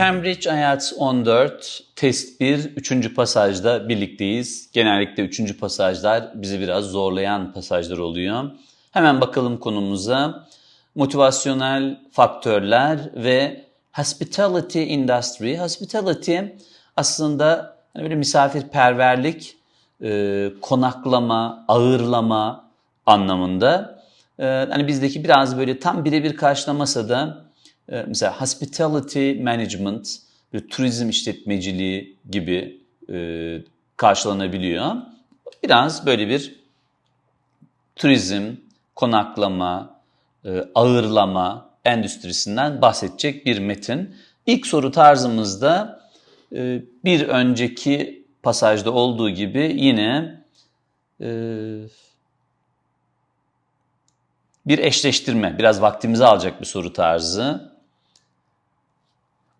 Cambridge IELTS 14 test 1 3. pasajda birlikteyiz. Genellikle 3. pasajlar bizi biraz zorlayan pasajlar oluyor. Hemen bakalım konumuza. Motivasyonel faktörler ve hospitality industry. Hospitality aslında hani böyle misafirperverlik, e, konaklama, ağırlama anlamında. E, hani bizdeki biraz böyle tam birebir karşılamasa da e, mesela hospitality management, böyle turizm işletmeciliği gibi e, karşılanabiliyor. Biraz böyle bir turizm, konaklama, e, ağırlama endüstrisinden bahsedecek bir metin. İlk soru tarzımızda e, bir önceki pasajda olduğu gibi yine e, bir eşleştirme, biraz vaktimizi alacak bir soru tarzı.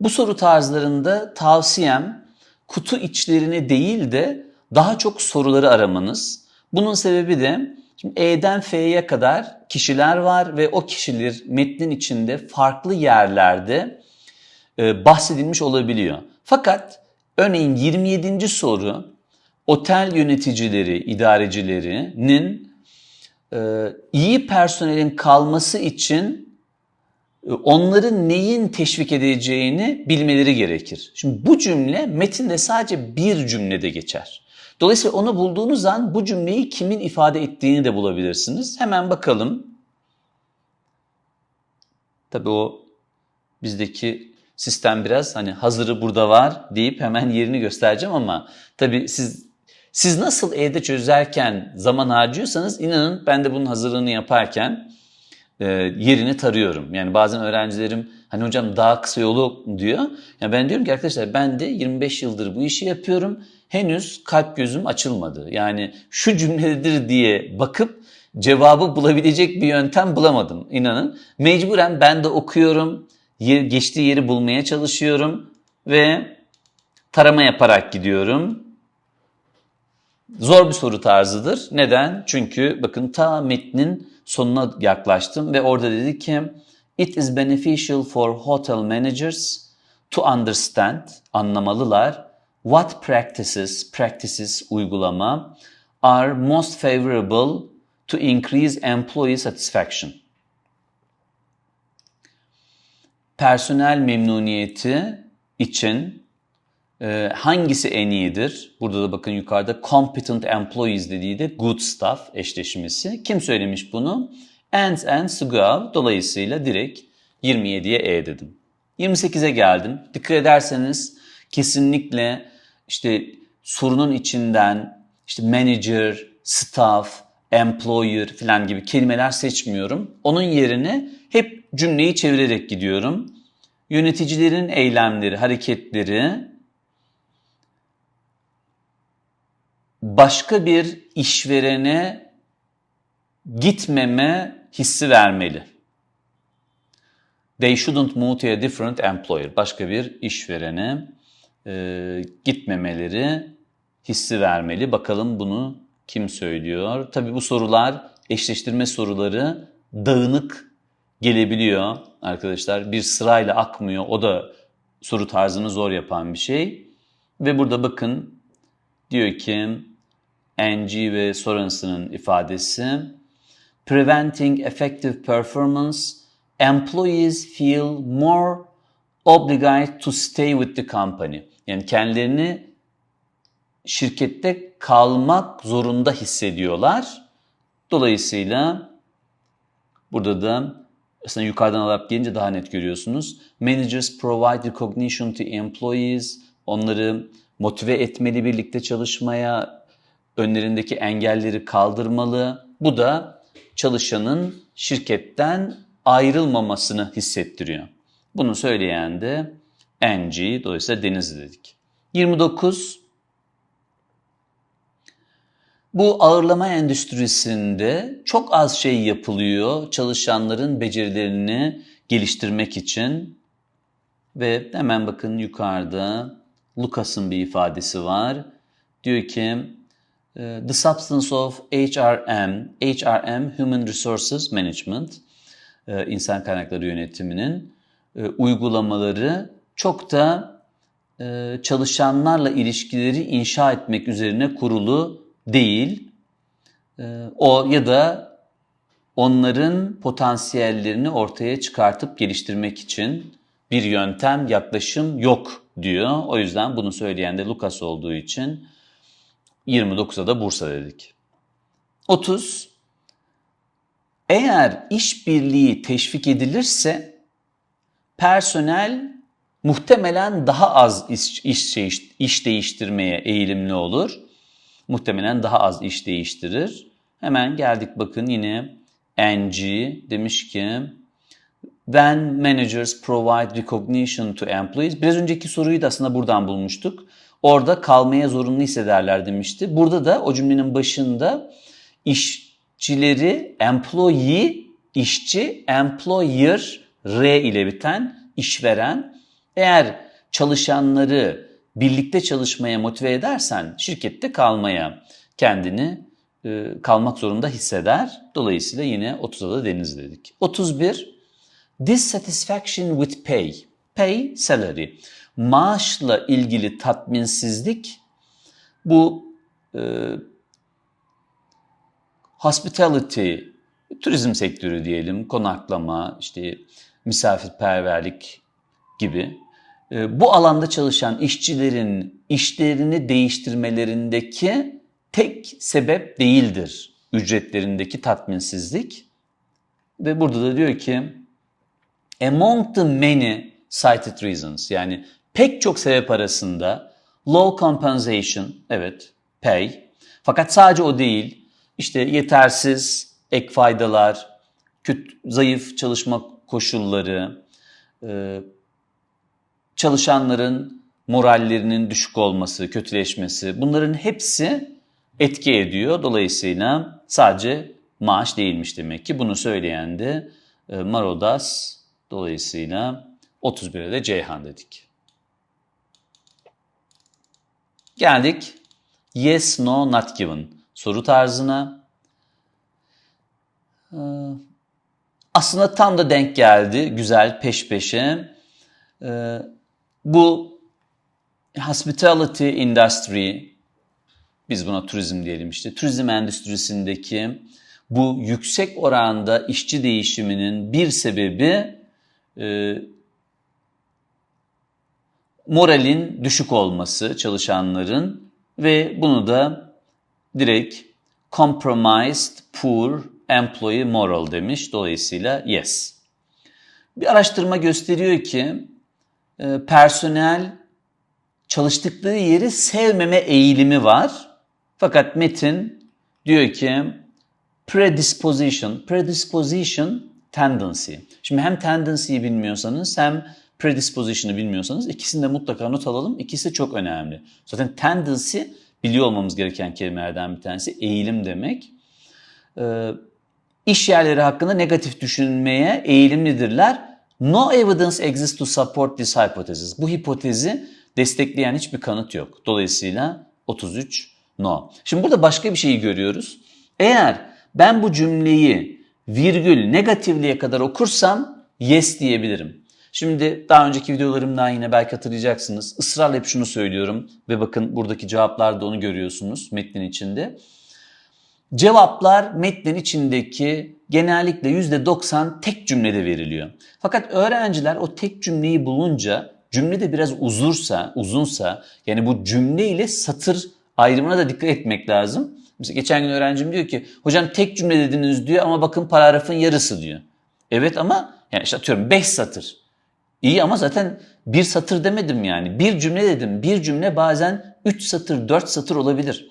Bu soru tarzlarında tavsiyem kutu içlerini değil de daha çok soruları aramanız. Bunun sebebi de şimdi E'den F'ye kadar kişiler var ve o kişiler metnin içinde farklı yerlerde e, bahsedilmiş olabiliyor. Fakat örneğin 27. soru otel yöneticileri, idarecilerinin iyi personelin kalması için e, onların neyin teşvik edeceğini bilmeleri gerekir. Şimdi bu cümle metinde sadece bir cümlede geçer. Dolayısıyla onu bulduğunuz an bu cümleyi kimin ifade ettiğini de bulabilirsiniz. Hemen bakalım. Tabii o bizdeki sistem biraz hani hazırı burada var deyip hemen yerini göstereceğim ama tabii siz siz nasıl evde çözerken zaman harcıyorsanız inanın ben de bunun hazırlığını yaparken e, yerini tarıyorum. Yani bazen öğrencilerim hani hocam daha kısa yolu diyor. Ya ben diyorum ki arkadaşlar ben de 25 yıldır bu işi yapıyorum. Henüz kalp gözüm açılmadı. Yani şu cümledir diye bakıp cevabı bulabilecek bir yöntem bulamadım. İnanın. Mecburen ben de okuyorum. Yer, geçtiği yeri bulmaya çalışıyorum ve tarama yaparak gidiyorum. Zor bir soru tarzıdır. Neden? Çünkü bakın ta metnin sonuna yaklaştım ve orada dedi ki It is beneficial for hotel managers to understand, anlamalılar what practices, practices uygulama are most favorable to increase employee satisfaction. Personel memnuniyeti için hangisi en iyidir? Burada da bakın yukarıda competent employees dediği de good staff eşleşmesi. Kim söylemiş bunu? Ant and Sugav. Dolayısıyla direkt 27'ye E dedim. 28'e geldim. Dikkat ederseniz kesinlikle işte sorunun içinden işte manager, staff, employer falan gibi kelimeler seçmiyorum. Onun yerine hep cümleyi çevirerek gidiyorum. Yöneticilerin eylemleri, hareketleri başka bir işverene gitmeme hissi vermeli. They shouldn't move to a different employer. Başka bir işverene e, gitmemeleri hissi vermeli. Bakalım bunu kim söylüyor? Tabii bu sorular eşleştirme soruları dağınık gelebiliyor arkadaşlar. Bir sırayla akmıyor. O da soru tarzını zor yapan bir şey. Ve burada bakın diyor ki Ng ve Sorenson'ın ifadesi Preventing effective performance, employees feel more obligated to stay with the company. Yani kendilerini şirkette kalmak zorunda hissediyorlar. Dolayısıyla burada da aslında yukarıdan alıp gelince daha net görüyorsunuz. Managers provide recognition to employees. Onları motive etmeli birlikte çalışmaya, önlerindeki engelleri kaldırmalı. Bu da çalışanın şirketten ayrılmamasını hissettiriyor. Bunu söyleyen de NG, dolayısıyla Denizli dedik. 29. Bu ağırlama endüstrisinde çok az şey yapılıyor çalışanların becerilerini geliştirmek için. Ve hemen bakın yukarıda Lucas'ın bir ifadesi var. Diyor ki The Substance of HRM, HRM Human Resources Management, e, insan kaynakları yönetiminin e, uygulamaları çok da e, çalışanlarla ilişkileri inşa etmek üzerine kurulu değil. O ya da onların potansiyellerini ortaya çıkartıp geliştirmek için bir yöntem, yaklaşım yok diyor. O yüzden bunu söyleyen de Lucas olduğu için 29'a da Bursa dedik. 30. Eğer işbirliği teşvik edilirse personel muhtemelen daha az iş, iş, değiş- iş değiştirmeye eğilimli olur. Muhtemelen daha az iş değiştirir. Hemen geldik bakın yine NG demiş ki When managers provide recognition to employees. Biraz önceki soruyu da aslında buradan bulmuştuk. Orada kalmaya zorunlu hissederler demişti. Burada da o cümlenin başında işçileri employee, işçi, employer, R ile biten işveren. Eğer çalışanları birlikte çalışmaya motive edersen şirkette kalmaya kendini e, kalmak zorunda hisseder. Dolayısıyla yine 30'a da deniz dedik. 31 Dissatisfaction with pay. Pay, salary. Maaşla ilgili tatminsizlik bu e, hospitality, turizm sektörü diyelim, konaklama, işte misafirperverlik gibi. E, bu alanda çalışan işçilerin işlerini değiştirmelerindeki tek sebep değildir ücretlerindeki tatminsizlik. Ve burada da diyor ki among the many cited reasons yani pek çok sebep arasında low compensation evet pay fakat sadece o değil işte yetersiz ek faydalar, kötü, zayıf çalışma koşulları, e, çalışanların morallerinin düşük olması, kötüleşmesi bunların hepsi etki ediyor. Dolayısıyla sadece maaş değilmiş demek ki. Bunu söyleyen de e, Marodas. Dolayısıyla 31'e de Ceyhan dedik. Geldik yes, no, not given soru tarzına. Ee, Aslında tam da denk geldi. Güzel peş peşe. Ee, Bu hospitality industry biz buna turizm diyelim işte. Turizm endüstrisindeki bu yüksek oranda işçi değişiminin bir sebebi e, moralin düşük olması çalışanların ve bunu da direkt compromised poor employee moral demiş. Dolayısıyla yes. Bir araştırma gösteriyor ki e, personel çalıştıkları yeri sevmeme eğilimi var. Fakat Metin diyor ki predisposition, predisposition tendency. Şimdi hem tendency'yi bilmiyorsanız hem predisposition'ı bilmiyorsanız ikisini de mutlaka not alalım. İkisi çok önemli. Zaten tendency biliyor olmamız gereken kelimelerden bir tanesi. Eğilim demek. Ee, iş yerleri hakkında negatif düşünmeye eğilimlidirler. No evidence exists to support this hypothesis. Bu hipotezi destekleyen hiçbir kanıt yok. Dolayısıyla 33 no. Şimdi burada başka bir şeyi görüyoruz. Eğer ben bu cümleyi virgül negatifliğe kadar okursam yes diyebilirim. Şimdi daha önceki videolarımdan yine belki hatırlayacaksınız. Israrla hep şunu söylüyorum ve bakın buradaki cevaplarda onu görüyorsunuz metnin içinde. Cevaplar metnin içindeki genellikle %90 tek cümlede veriliyor. Fakat öğrenciler o tek cümleyi bulunca cümle de biraz uzursa, uzunsa yani bu cümle ile satır ayrımına da dikkat etmek lazım. Mesela geçen gün öğrencim diyor ki hocam tek cümle dediniz diyor ama bakın paragrafın yarısı diyor. Evet ama yani işte atıyorum 5 satır. İyi ama zaten bir satır demedim yani. Bir cümle dedim. Bir cümle bazen 3 satır, 4 satır olabilir.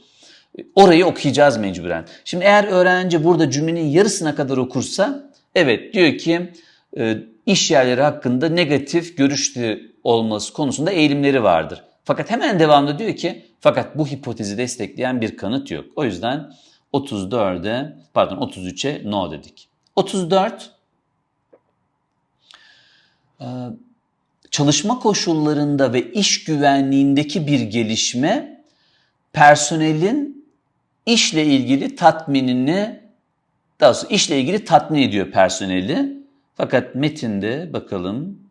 Orayı okuyacağız mecburen. Şimdi eğer öğrenci burada cümlenin yarısına kadar okursa evet diyor ki e, iş yerleri hakkında negatif görüşlü olması konusunda eğilimleri vardır. Fakat hemen devamında diyor ki fakat bu hipotezi destekleyen bir kanıt yok. O yüzden 34'e pardon 33'e no dedik. 34 e, çalışma koşullarında ve iş güvenliğindeki bir gelişme personelin işle ilgili tatminini daha doğrusu işle ilgili tatmin ediyor personeli. Fakat metinde bakalım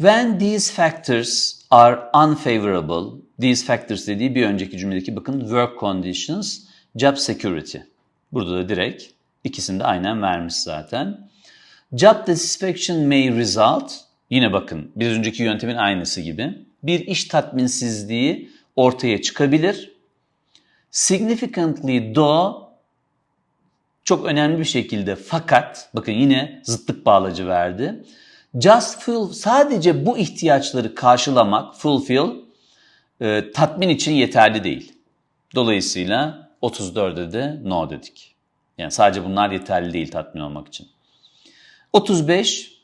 When these factors are unfavorable, these factors dediği bir önceki cümledeki bakın work conditions, job security. Burada da direkt ikisini de aynen vermiş zaten. Job dissatisfaction may result, yine bakın bir önceki yöntemin aynısı gibi. Bir iş tatminsizliği ortaya çıkabilir. Significantly though çok önemli bir şekilde fakat bakın yine zıtlık bağlacı verdi. Just full sadece bu ihtiyaçları karşılamak fulfill e, tatmin için yeterli değil. Dolayısıyla 34'e de no dedik. Yani sadece bunlar yeterli değil tatmin olmak için. 35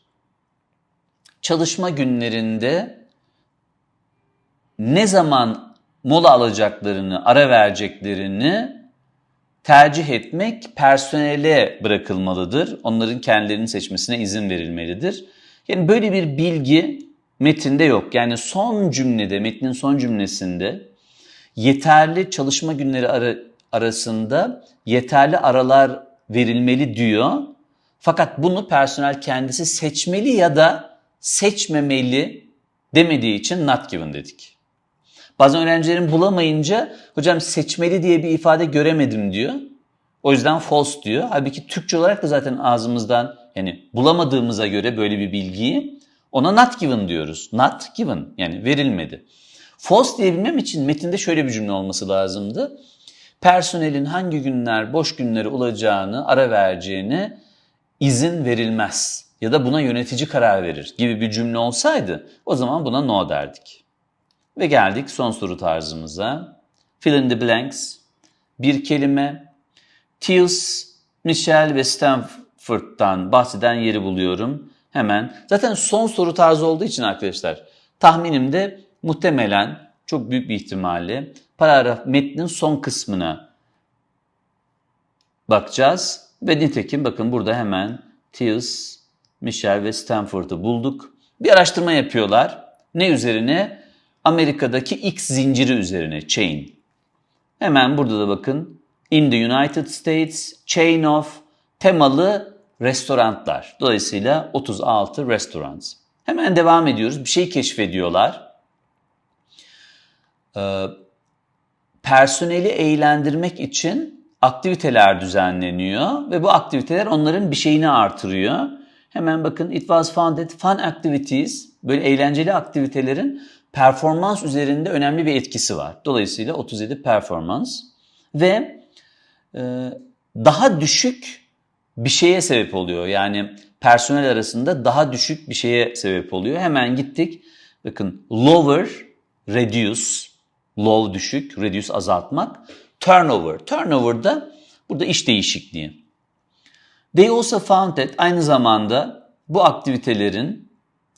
çalışma günlerinde ne zaman mola alacaklarını, ara vereceklerini tercih etmek personele bırakılmalıdır. Onların kendilerini seçmesine izin verilmelidir. Yani böyle bir bilgi metinde yok. Yani son cümlede, metnin son cümlesinde yeterli çalışma günleri ara, arasında yeterli aralar verilmeli diyor. Fakat bunu personel kendisi seçmeli ya da seçmemeli demediği için not given dedik. Bazen öğrencilerin bulamayınca hocam seçmeli diye bir ifade göremedim diyor. O yüzden false diyor. Halbuki Türkçe olarak da zaten ağzımızdan yani bulamadığımıza göre böyle bir bilgiyi ona not given diyoruz. Not given yani verilmedi. False diyebilmem için metinde şöyle bir cümle olması lazımdı. Personelin hangi günler boş günleri olacağını, ara vereceğini izin verilmez ya da buna yönetici karar verir gibi bir cümle olsaydı o zaman buna no derdik. Ve geldik son soru tarzımıza. Fill in the blanks. Bir kelime. Tills, Michel ve Stanford'dan bahseden yeri buluyorum. Hemen. Zaten son soru tarzı olduğu için arkadaşlar tahminimde muhtemelen çok büyük bir ihtimalle paragraf metnin son kısmına bakacağız. Ve nitekim bakın burada hemen Tills, Michel ve Stanford'u bulduk. Bir araştırma yapıyorlar. Ne üzerine? Amerika'daki X zinciri üzerine, chain. Hemen burada da bakın. In the United States, chain of temalı restoranlar. Dolayısıyla 36 restaurants. Hemen devam ediyoruz. Bir şey keşfediyorlar. Ee, personeli eğlendirmek için aktiviteler düzenleniyor ve bu aktiviteler onların bir şeyini artırıyor. Hemen bakın it was found that fun activities böyle eğlenceli aktivitelerin performans üzerinde önemli bir etkisi var. Dolayısıyla 37 performans ve e, daha düşük bir şeye sebep oluyor. Yani personel arasında daha düşük bir şeye sebep oluyor. Hemen gittik. Bakın lower, reduce, low düşük, reduce azaltmak. Turnover. Turnover da burada iş değişikliği. They also found that aynı zamanda bu aktivitelerin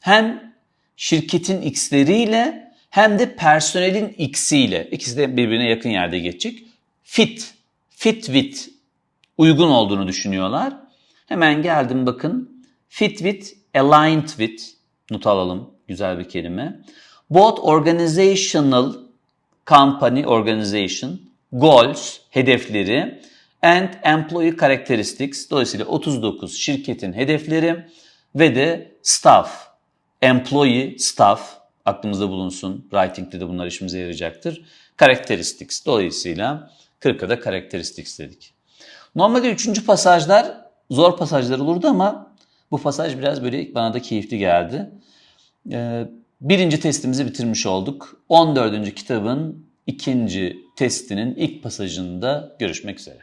hem şirketin x'leriyle hem de personelin x'iyle ikisi de birbirine yakın yerde geçecek. Fit, fit with uygun olduğunu düşünüyorlar. Hemen geldim bakın. Fit with, aligned with. Not alalım. Güzel bir kelime. Both organizational company organization, goals, hedefleri and employee characteristics. Dolayısıyla 39 şirketin hedefleri ve de staff, employee, staff aklımızda bulunsun. Writing'de de bunlar işimize yarayacaktır. Characteristics. Dolayısıyla 40'a da characteristics dedik. Normalde üçüncü pasajlar zor pasajlar olurdu ama bu pasaj biraz böyle bana da keyifli geldi. Ee, birinci testimizi bitirmiş olduk. 14. kitabın ikinci testinin ilk pasajında görüşmek üzere.